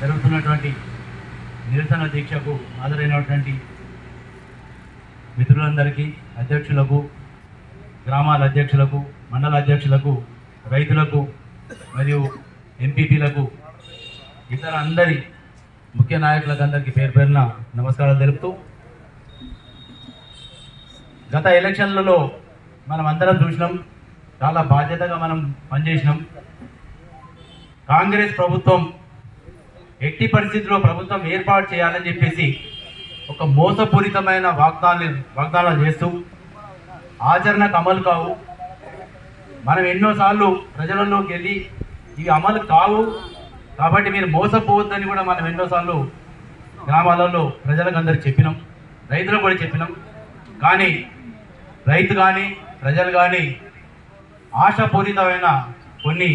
జరుగుతున్నటువంటి నిరసన దీక్షకు హాజరైనటువంటి మిత్రులందరికీ అధ్యక్షులకు గ్రామాల అధ్యక్షులకు మండల అధ్యక్షులకు రైతులకు మరియు ఎంపీపీలకు ఇతర అందరి ముఖ్య నాయకులకు అందరికీ పేరు పేరున నమస్కారాలు తెలుపుతూ గత ఎలక్షన్లలో మనం అందరం చూసినాం చాలా బాధ్యతగా మనం పనిచేసినాం. కాంగ్రెస్ ప్రభుత్వం ఎట్టి పరిస్థితుల్లో ప్రభుత్వం ఏర్పాటు చేయాలని చెప్పేసి ఒక మోసపూరితమైన వాగ్దానాలు వాగ్దానాలు చేస్తూ ఆచరణకు అమలు కావు. మనం ఎన్నోసార్లు ప్రజలలోకి వెళ్ళి ఇవి అమలు కావు. కాబట్టి మీరు మోసపోవద్దని కూడా మనం ఎన్నోసార్లు గ్రామాలలో ప్రజలకు అందరికి చెప్పినాం. రైతులకు కూడా చెప్పినాం. కానీ రైతు కానీ ప్రజలు కానీ ఆశాపూరితమైన కొన్ని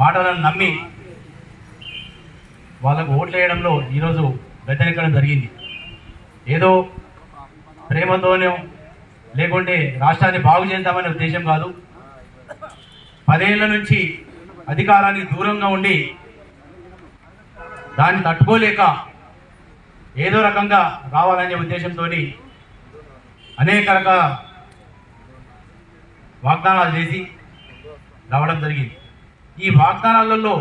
మాటలను నమ్మి వాళ్ళకు ఓట్లు వేయడంలో ఈరోజు వ్యతిరేకడం జరిగింది. ఏదో ప్రేమతోనే లేకుంటే రాష్ట్రాన్ని బాగు చేద్దామనే ఉద్దేశం కాదు. పదేళ్ళ నుంచి అధికారానికి దూరంగా ఉండి దాన్ని తట్టుకోలేక ఏదో రకంగా రావాలనే ఉద్దేశంతో అనేక రకాల వాగ్దానాలు చేసి రావడం జరిగింది. ఈ వాగ్దానాలలో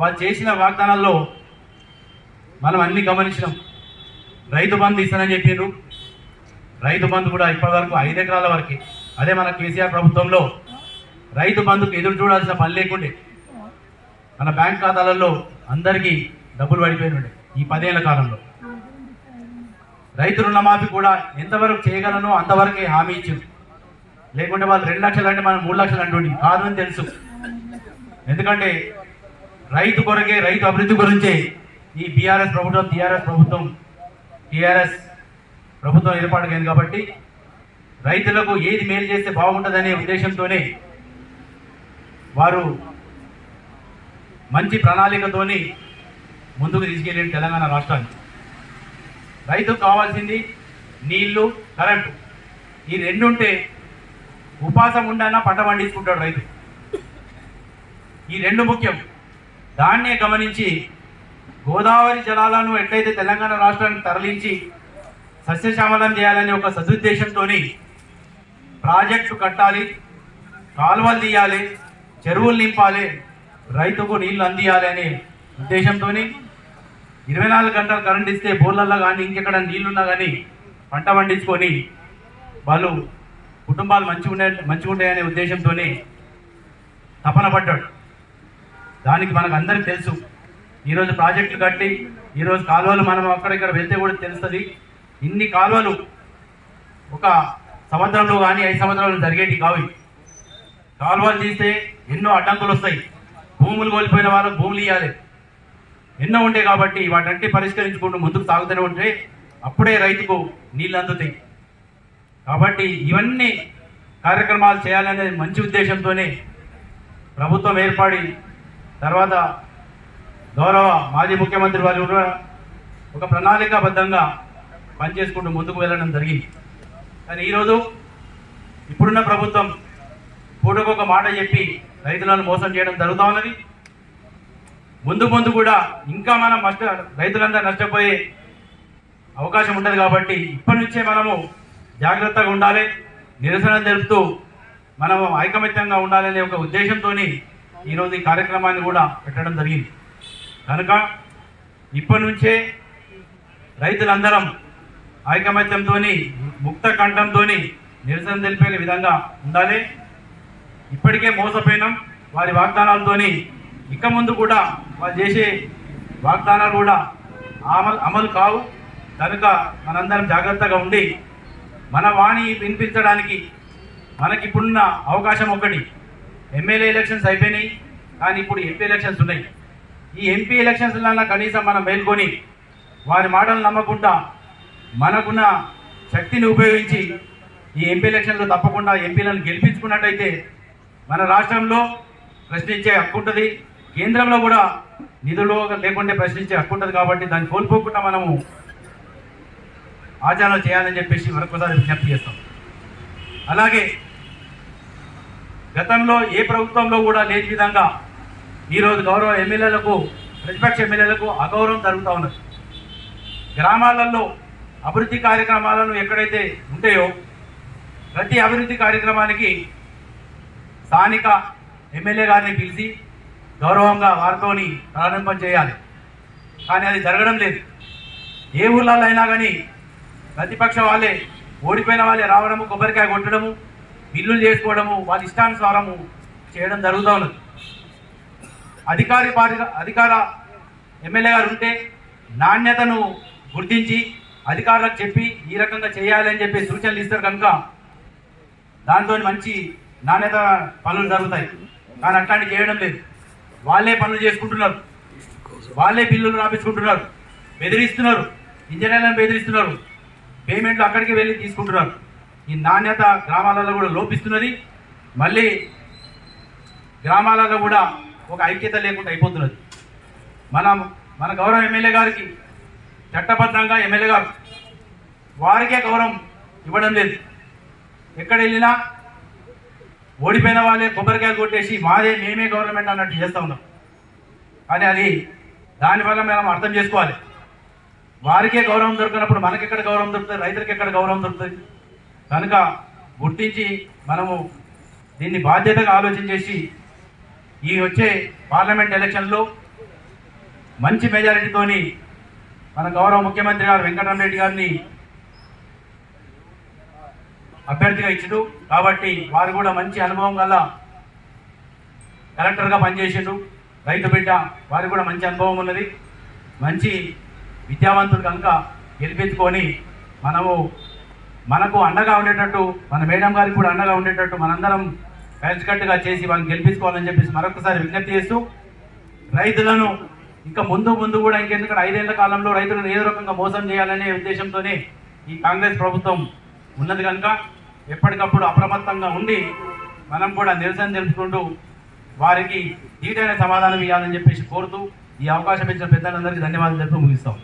వాళ్ళు చేసిన వాగ్దానాల్లో మనం అన్ని గమనించినాం. రైతు బంధు ఇస్తానని చెప్పిండ్రు. రైతు బంధు కూడా ఇప్పటివరకు ఐదు ఎకరాల వరకే. అదే మన కేసీఆర్ ప్రభుత్వంలో రైతు బంధుకు ఎదురు చూడాల్సిన పని లేకుండే. మన బ్యాంక్ ఖాతాలలో అందరికీ డబ్బులు పడిపోయినండే ఈ పదేళ్ళ కాలంలో. రైతు రుణమాఫీ కూడా ఎంతవరకు చేయగలనో అంతవరకే హామీ ఇచ్చింది లేకుంటే వాళ్ళు రెండు లక్షలు అంటే మనం మూడు లక్షలు అంటుండి కాదని తెలుసు. ఎందుకంటే రైతు కొరకే రైతు అభివృద్ధి గురించే ఈ బీఆర్ఎస్ ప్రభుత్వం టీఆర్ఎస్ ప్రభుత్వం టీఆర్ఎస్ ప్రభుత్వం ఏర్పాటు ఏర్పాటుకైంది కాబట్టి రైతులకు ఏది మేలు చేస్తే బాగుంటుందనే ఉద్దేశంతోనే వారు మంచి ప్రణాళికతోని ముందుకు తీసుకెళ్ళిన తెలంగాణ రాష్ట్రానికి. రైతుకు కావాల్సింది నీళ్ళు కరెంటు. ఈ రెండు ఉంటే ఉపాసం ఉండన్నా పంట పండించుకుంటాడు రైతు. ఈ రెండు ముఖ్యం. దాన్నే గమనించి గోదావరి జలాలను ఎట్లయితే తెలంగాణ రాష్ట్రానికి తరలించి సస్యశ్యామలం చేయాలనే ఒక సదుద్దేశంతో ప్రాజెక్టు కట్టాలి కాలువలు తీయాలి చెరువులు నింపాలి రైతుకు నీళ్ళు అందియాలి అనే ఉద్దేశంతో ఇరవై నాలుగు గంటలు కరెంట్ ఇస్తే బోర్లల్లో కానీ ఇంకెక్కడ నీళ్ళున్నా కానీ పంట పండించుకొని వాళ్ళు కుటుంబాలు మంచిగా ఉండే మంచిగా ఉంటాయనే ఉద్దేశంతోనే తపన పడ్డాడు. దానికి మనకు అందరికి తెలుసు. ఈరోజు ప్రాజెక్టులు కట్టి ఈరోజు కాలువలు మనం అక్కడిక్కడ వెళ్తే కూడా తెలుస్తుంది. ఇన్ని కాలువలు ఒక సంవత్సరంలో కానీ ఐదు సంవత్సరాలు జరిగేటి కావు కాలువలు తీస్తే ఎన్నో అడ్డంకులు వస్తాయి. భూములు కోల్పోయిన వాళ్ళకు భూములు ఇవ్వాలి ఎన్నో ఉంటాయి కాబట్టి వాటంటే పరిష్కరించుకుంటూ ముందుకు సాగుతూనే ఉంటే అప్పుడే రైతుకు నీళ్ళు అందుతాయి. కాబట్టి ఇవన్నీ కార్యక్రమాలు చేయాలనే మంచి ఉద్దేశంతోనే ప్రభుత్వం ఏర్పడి తర్వాత గౌరవ మాజీ ముఖ్యమంత్రి వారు కూడా ఒక ప్రణాళికాబద్ధంగా పనిచేసుకుంటూ ముందుకు వెళ్ళడం జరిగింది. కానీ ఈరోజు ఇప్పుడున్న ప్రభుత్వం పూటకొక మాట చెప్పి రైతులను మోసం చేయడం జరుగుతూ ఉన్నది. ముందు ముందు కూడా ఇంకా మనం నష్ట రైతులందరూ నష్టపోయే అవకాశం ఉంటుంది కాబట్టి ఇప్పటి నుంచే మనము జాగ్రత్తగా ఉండాలి. నిరసన తెలుపుతూ మనము ఐకమత్యంగా ఉండాలనే ఒక ఉద్దేశంతో ఈరోజు ఈ కార్యక్రమాన్ని కూడా పెట్టడం జరిగింది. కనుక ఇప్పటి నుంచే రైతులందరం ఐకమత్యంతో ముక్త కంఠంతో నిరసన తెలిపే విధంగా ఉండాలి. ఇప్పటికే మోసపోయినాం. వారి వాగ్దానాలతో ఇక ముందు కూడా వాళ్ళు చేసే వాగ్దానాలు కూడా అమలు అమలు కావు. కనుక మనందరం జాగ్రత్తగా ఉండి మన వాణి వినిపించడానికి మనకి ఇప్పుడున్న అవకాశం ఒకటి. ఎమ్మెల్యే ఎలక్షన్స్ అయిపోయినాయి. కానీ ఇప్పుడు ఎంపీ ఎలక్షన్స్ ఉన్నాయి. ఈ ఎంపీ ఎలక్షన్స్లన్నా కనీసం మనం మేల్కొని వారి మాటలు నమ్మకుండా మనకున్న శక్తిని ఉపయోగించి ఈ ఎంపీ ఎలక్షన్లో తప్పకుండా ఎంపీలను గెలిపించుకున్నట్టయితే మన రాష్ట్రంలో ప్రశ్నించే హక్కు ఉంటుంది. కేంద్రంలో కూడా నిధులు లేకుంటే ప్రశ్నించే హక్కు ఉంటుంది కాబట్టి దాన్ని కోల్పోకుండా మనము ఆచరణ చేయాలని చెప్పేసి మరొకసారి విజ్ఞప్తి చేస్తాం. అలాగే గతంలో ఏ ప్రభుత్వంలో కూడా లేని విధంగా ఈరోజు గౌరవ ఎమ్మెల్యేలకు ప్రతిపక్ష ఎమ్మెల్యేలకు అగౌరవం జరుగుతూ ఉన్నది. గ్రామాలలో అభివృద్ధి కార్యక్రమాలను ఎక్కడైతే ఉంటాయో ప్రతి అభివృద్ధి కార్యక్రమానికి స్థానిక ఎమ్మెల్యే గారిని పిలిచి గౌరవంగా వారితోని ప్రారంభం చేయాలి. కానీ అది జరగడం లేదు. ఏ ఊర్లలో అయినా కానీ ప్రతిపక్ష వాళ్ళే ఓడిపోయిన వాళ్ళే రావడము కొబ్బరికాయ కొట్టడము బిల్లులు చేసుకోవడము వాళ్ళ ఇష్టానుసారము చేయడం జరుగుతూ ఉన్నది. అధికారి పారి అధికార ఎమ్మెల్యే గారు ఉంటే నాణ్యతను గుర్తించి అధికారులకు చెప్పి ఈ రకంగా చేయాలని చెప్పి సూచనలు ఇస్తారు కనుక దాంతో మంచి నాణ్యత పనులు జరుగుతాయి. కానీ అట్లాంటి చేయడం లేదు. వాళ్ళే పనులు చేసుకుంటున్నారు. వాళ్ళే బిల్లులు రాపించుకుంటున్నారు. బెదిరిస్తున్నారు. ఇంజనీర్లను బెదిరిస్తున్నారు. పేమెంట్లు అక్కడికి వెళ్ళి తీసుకుంటున్నారు. ఈ నాణ్యత గ్రామాలలో కూడా లోపిస్తున్నది. మళ్ళీ గ్రామాలలో కూడా ఒక ఐక్యత లేకుండా అయిపోతున్నది. మనం మన గౌరవ ఎమ్మెల్యే గారికి చట్టబద్ధంగా ఎమ్మెల్యే గారు వారికే గౌరవం ఇవ్వడం లేదు. ఎక్కడ వెళ్ళినా ఓడిపోయిన వాళ్ళే కొబ్బరికాయలు కొట్టేసి మాదే మేమే గవర్నమెంట్ అన్నట్టు చేస్తూ ఉన్నాం. కానీ అది దానివల్ల మనం అర్థం చేసుకోవాలి. వారికే గౌరవం దొరికినప్పుడు మనకెక్కడ గౌరవం దొరుకుతుంది? రైతులకి ఎక్కడ గౌరవం దొరుకుతుంది? కనుక గుర్తించి మనము దీన్ని బాధ్యతగా ఆలోచన చేసి ఈ వచ్చే పార్లమెంట్ ఎలక్షన్లో మంచి మెజారిటీతోని మన గౌరవ ముఖ్యమంత్రి గారు వెంకటరామరెడ్డి గారిని అభ్యర్థిగా ఇచ్చిండు. కాబట్టి వారు కూడా మంచి అనుభవం గల కలెక్టర్గా పనిచేసిండు. రైతు బిడ్డ వారు కూడా మంచి అనుభవం ఉన్నది. మంచి విద్యావంతులు కనుక గెలిపించుకొని మనము మనకు అండగా ఉండేటట్టు మన మేడం గారికి కూడా అండగా ఉండేటట్టు మనందరం కలిసికట్టుగా చేసి వాళ్ళని గెలిపించుకోవాలని చెప్పేసి మరొకసారి విజ్ఞప్తి చేస్తూ రైతులను ఇంకా ముందు ముందు కూడా ఇంకెందుకంటే ఐదేళ్ళ కాలంలో రైతులను ఏదో రకంగా మోసం చేయాలనే ఉద్దేశంతోనే ఈ కాంగ్రెస్ ప్రభుత్వం ఉన్నది కనుక ఎప్పటికప్పుడు అప్రమత్తంగా ఉండి మనం కూడా నిరసన తెలుపుకుంటూ వారికి ధీటైన సమాధానం ఇవ్వాలని చెప్పేసి కోరుతూ ఈ అవకాశం ఇచ్చిన పెద్దలందరికీ ధన్యవాదాలు తెలుపుతూ ముగిస్తాం.